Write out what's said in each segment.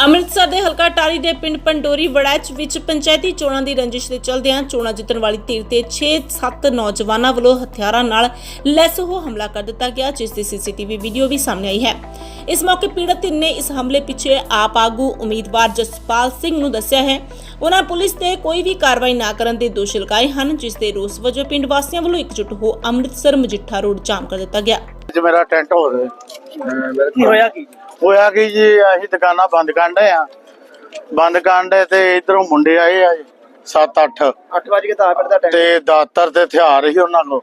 ਅੰਮ੍ਰਿਤਸਰ ਦੇ ਹਲਕਾ ਟਾਰੀ ਦੇ ਪਿੰਡ ਪੰਡੋਰੀ ਵੜੈਚ ਵਿੱਚ ਪੰਚਾਇਤੀ ਚੋਣਾਂ ਦੀ ਰੰਜਿਸ਼ ਦੇ ਚਲਦਿਆਂ ਚੋਣਾਂ ਜਿੱਤਣ ਵਾਲੀ ਧਿਰ ਤੇ 6-7 ਨੌਜਵਾਨਾਂ ਵੱਲੋਂ ਹਥਿਆਰਾਂ ਨਾਲ ਲੈਸ ਹੋ ਹਮਲਾ ਕਰ ਦਿੱਤਾ ਗਿਆ ਜਿਸ ਦੀ ਸੀਸੀਟੀਵੀ ਵੀਡੀਓ ਵੀ ਸਾਹਮਣੇ ਆਈ ਹੈ। ਇਸ ਮੌਕੇ ਪੀੜਤ ਧਿਰ ਨੇ ਇਸ ਹਮਲੇ ਪਿੱਛੇ ਆਪ ਆਗੂ ਉਮੀਦਵਾਰ ਜਸਪਾਲ ਸਿੰਘ ਨੂੰ ਦੱਸਿਆ ਹੈ ਉਹਨਾਂ ਪੁਲਿਸ ਤੇ ਕੋਈ ਵੀ ਕਾਰਵਾਈ ਨਾ ਕਰਨ ਦੇ ਦੋਸ਼ ਲਗਾਏ ਹਨ ਜਿਸ ਦੇ ਰੋਸ ਵਜੋਂ ਪਿੰਡ ਵਾਸੀਆਂ ਵੱਲੋਂ ਇਕਜੁੱਟ ਹੋ ਅੰਮ੍ਰਿਤਸਰ ਮਜੀਠਾ ਰੋਡ ਜਾਮ ਕਰ ਦਿੱਤਾ ਗਿਆ। ਅੱਜ ਮੇਰਾ ਟੈਂਟ ਹੋ। ਰਿਹਾ ਕੀ ਹੋਇਆ ਕੀ? ਹੋਇਆ ਕਿ ਜੀ? ਅਸੀਂ ਦੁਕਾਨਾਂ ਬੰਦ ਕਰਨ ਡਏ ਆ। ਬੰਦ ਕਰਨ ਡਏ ਤੇ ਇਧਰੋਂ ਮੁੰਡੇ ਆਏ ਆ 7-8 8 ਵਜੇ 10 ਮਿੰਟ ਦਾ ਟਾਈਮ ਤੇ ਦਾਤਰ ਤੇ ਹਥਿਆਰ ਹੀ ਉਹਨਾਂ ਕੋਲ।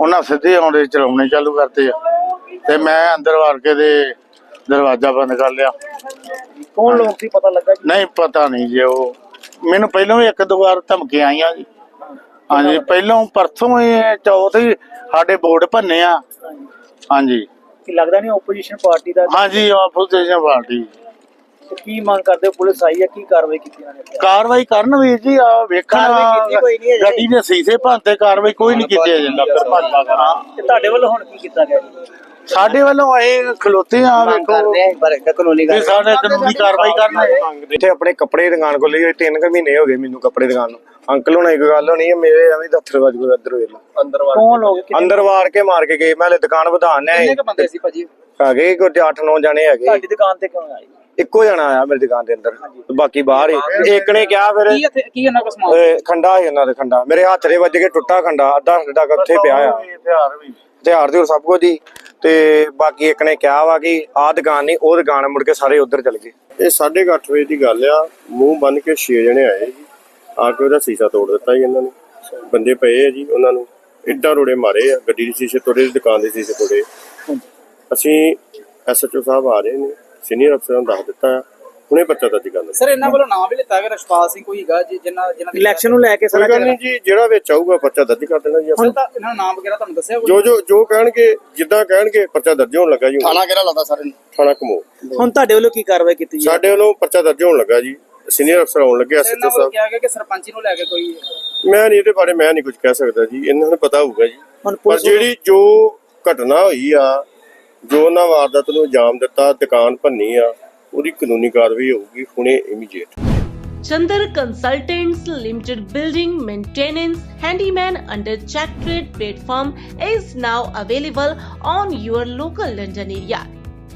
ਉਹਨਾਂ ਸਿੱਧੇ ਆਉਂਦੇ ਚਲਾਉਣੇ ਚਾਲੂ ਕਰਤੇ ਆ। ਤੇ ਮੈਂ ਅੰਦਰ ਵੜ ਕੇ ਦੇ ਦਰਵਾਜ਼ਾ ਬੰਦ ਕਰ ਲਿਆ। ਕੌਣ ਲੋਕ ਸੀ ਪਤਾ ਲੱਗਾ ਜੀ? ਨਹੀਂ ਪਤਾ ਨਹੀਂ ਜੇ ਉਹ। ਮੈਨੂੰ ਪਹਿਲਾਂ ਵੀ ਇੱਕ ਦੋ ਵਾਰ ਧਮਕੀਆਂ ਆਈਆਂ ਜੀ। ਹਾਂਜੀ ਪਹਿਲਾਂ ਪਰਸੋਂ ਹੀ ਚੌਥ ਹੀ ਸਾਡੇ ਬੋਰਡ ਭੰਨੇ ਆ। ਹਾਂਜੀ। ਕਿ ਲੱਗਦਾ ਨਹੀਂ ਆਪੋਜੀਸ਼ਨ ਪਾਰਟੀ ਦਾ? ਹਾਂਜੀ ਆਪੋਜੀਸ਼ਨ ਪਾਰਟੀ ਤੇ ਕੀ ਮੰਗ ਕਰਦੇ ਹੋ? ਪੁਲਿਸ ਆਈ ਹੈ ਕੀ ਕਾਰਵਾਈ ਕੀਤੀ ਉਹਨਾਂ ਨੇ? ਕਾਰਵਾਈ ਕਰਨ ਵੀਰ ਜੀ ਆ ਵੇਖਣ ਕਾਰਵਾਈ ਕੀਤੀ ਕੋਈ ਨਹੀਂ ਅਜੇ। ਗੱਡੀ ਦੇ ਸੀਸੇ ਭੰਤੇ ਕਾਰਵਾਈ ਕੋਈ ਨਹੀਂ ਕੀਤੀ ਅਜੇ ਹਾਂ ਤੇ ਤੁਹਾਡੇ ਵੱਲੋਂ ਹੁਣ ਕੀ ਕੀਤਾ ਗਿਆ? ਜੀ ਸਾਡੇ ਵੱਲੋਂ ਅਸੀਂ ਖਲੋਤੇ ਆ ਵੇਖੋ। ਕਾਨੂੰਨੀ ਵੀ ਸਾਡੇ ਕਾਨੂੰਨੀ ਕਾਰਵਾਈ ਕਰਨਾ ਹੈ। ਇੱਥੇ ਆਪਣੇ ਕੱਪੜੇ ਦੁਕਾਨ ਖੋਲੀ ਹੋਈ ਤਿੰਨ ਕੁ ਮਹੀਨੇ ਹੋ ਗਏ ਮੈਨੂੰ ਕੱਪੜੇ ਦੁਕਾਨ ਨੂੰ। ਅੰਕਲ ਹੁਣ ਇੱਕ ਗੱਲ ਹੋਣੀ ਹੈ ਮੇਰੇ ਐਵੇਂ ਦਫਤਰ ਵੱਜ ਕੋਈ ਅੰਦਰ ਵੇਖ ਲਓ ਅੰਦਰ ਕੌਣ ਲੋਕ? ਕਿੰਨੇ ਅੰਦਰ ਵਾੜ ਕੇ ਮਾਰ ਕੇ ਗਏ ਮੈਂ ਹਲੇ ਦੁਕਾਨ ਵਧਾਣ ਨੇ ਕਿੰਨੇ ਕੁ ਬੰਦੇ ਸੀ ਭਾਜੀ? ਹੈਗੇ ਕੋਈ 8-9 ਜਣੇ ਹੈਗੇ। ਤੁਹਾਡੀ ਦੁਕਾਨ ਤੇ ਕਿਉਂ ਆਏ ਇੱਕੋ ਜਣਾ ਆਇਆ ਮੇਰੀ ਦੁਕਾਨ ਦੇ ਅੰਦਰ ਬਾਕੀ ਬਾਹਰ ਹੀ। ਇੱਕ ਨੇ ਕਿਹਾ ਫਿਰ ਕੀ ਇੱਥੇ ਕੀ ਉਹਨਾਂ ਕੋਲ ਸਮਾਨ? ਇਹ ਖੰਡਾ ਸੀ ਉਹਨਾਂ ਦੇ ਖੰਡਾ। ਮੇਰੇ ਹੱਥ ਦੇ ਵੱਜ ਕੇ ਟੁੱਟਾ ਖੰਡਾ ਅੱਧਾ ਕੁ ਉੱਥੇ ਪਿਆ ਆ। ਹਥਿਆਰ ਵੀ। ਹਥਿਆਰ ਦੇ ਸਭ ਕੁਝ ਹੀ ਤੇ ਬਾਕੀ ਇੱਕ ਨੇ ਕਿਹਾ ਵਾ ਕਿ ਆਹ ਦੁਕਾਨ ਨਹੀਂ ਉਹ ਦੁਕਾਨ ਆ, ਮੁੜ ਕੇ ਸਾਰੇ ਉੱਧਰ ਚਲ ਗਏ। ਇਹ 8:30 ਵਜੇ ਦੀ ਗੱਲ ਆ ਮੂੰਹ ਬੰਨ ਕੇ 6 ਜਣੇ ਆਏ ਜੀ। ਆ ਕੇ ਉਹਦਾ ਸੀਸਾ ਤੋੜ ਦਿੱਤਾ ਜੀ ਇਹਨਾਂ ਨੇ। ਬੰਦੇ ਪਏ ਆ ਜੀ ਉਹਨਾਂ ਨੂੰ। ਇੱਟਾਂ ਰੋੜੇ ਮਾਰੇ ਆ ਗੱਡੀ ਦੇ ਸ਼ੀਸ਼ੇ ਤੋੜੇ ਦੁਕਾਨ ਦੇ ਸ਼ੀਸ਼ੇ ਤੋੜੇ। ਅਸੀਂ ਐਸਐਚਓ ਸਾਹਿਬ ਆ ਰਹੇ ਨੇ ਸੀਨੀਅਰ ਅਫਸਰਾਂ ਨੂੰ ਦੱਸ ਦਿੱਤਾ। ਹੁਣੇ ਬੱਚਾ ਦਰਜ ਕਰ ਲਿਆ ਸਰ ਇਹਨਾਂ ਵੱਲੋਂ ਨਾਮ ਵੀ ਲਿੱਤਾ ਗਿਆ ਰਸ਼ਪਾਲ ਸਿੰਘ ਕੋਈ ਹੈਗਾ ਜੀ ਜਿਨ੍ਹਾਂ ਜਿਨ੍ਹਾਂ ਦੀ ਇਲੈਕਸ਼ਨ ਨੂੰ ਲੈ ਕੇ ਸਾਰਾ ਗੱਲ ਨਹੀਂ ਜੀ ਜਿਹੜਾ ਵਿੱਚ ਆਊਗਾ ਪਰਚਾ ਦਰਜ ਕਰ ਦੇਣਾ ਜੀ ਹੁਣ ਤਾਂ ਇਹਨਾਂ ਦਾ ਨਾਮ ਵਗੈਰਾ ਤੁਹਾਨੂੰ ਦੱਸਿਆ ਕੋਈ ਜੋ ਜੋ ਜੋ ਕਹਿਣਗੇ ਜਿੱਦਾਂ ਕਹਿਣਗੇ ਪਰਚਾ ਦਰਜ ਹੋਣ ਲੱਗਾ ਜੀ ਥਾਣਾ ਕਿਹੜਾ ਲਾਦਾ ਸਾਰੇ ਥਾਣਾ ਕਮੋ ਹੁਣ ਤੁਹਾਡੇ ਵੱਲੋਂ ਕੀ ਕਾਰਵਾਈ ਕੀਤੀ ਜੀ ਸਾਡੇ ਵੱਲੋਂ ਪਰਚਾ ਦਰਜ ਹੋਣ ਲੱਗਾ ਜੀ। ਸੀਨੀਅਰ ਅਫਸਰ ਆਉਣ ਲੱਗੇ ਐਸਐਚਓ ਸਾਹਿਬ। ਕਿਹਾ ਗਿਆ ਕਿ ਸਰਪੰਚੀ ਨੂੰ ਲੈ ਕੇ ਕੋਈ ਮੈਂ ਨਹੀਂ ਇਹਦੇ ਬਾਰੇ ਮੈਂ ਨਹੀਂ ਕੁਝ ਕਹਿ ਸਕਦਾ ਜੀ। ਇਹਨਾਂ ਨੂੰ ਪਤਾ ਹੋਊਗਾ ਜੀ। ਪਰ ਜਿਹੜੀ ਜੋ ਘਟਨਾ ਹੋਈ ਆ ਜੋ ਉਹਨਾਂ ਵਾਰਦਾਤ ਨੂੰ ਅੰਜਾਮ ਦਿੱਤਾ ਦੁਕਾਨ ਭੰਨੀ ਆ ਉਹਦੀ ਕਾਨੂੰਨੀ ਕਾਰਵਾਈ ਹੋਊਗੀ ਹੁਣੇ immediate Chandar Consultants Limited building maintenance handyman under Check Trade platform is now available on your local London area.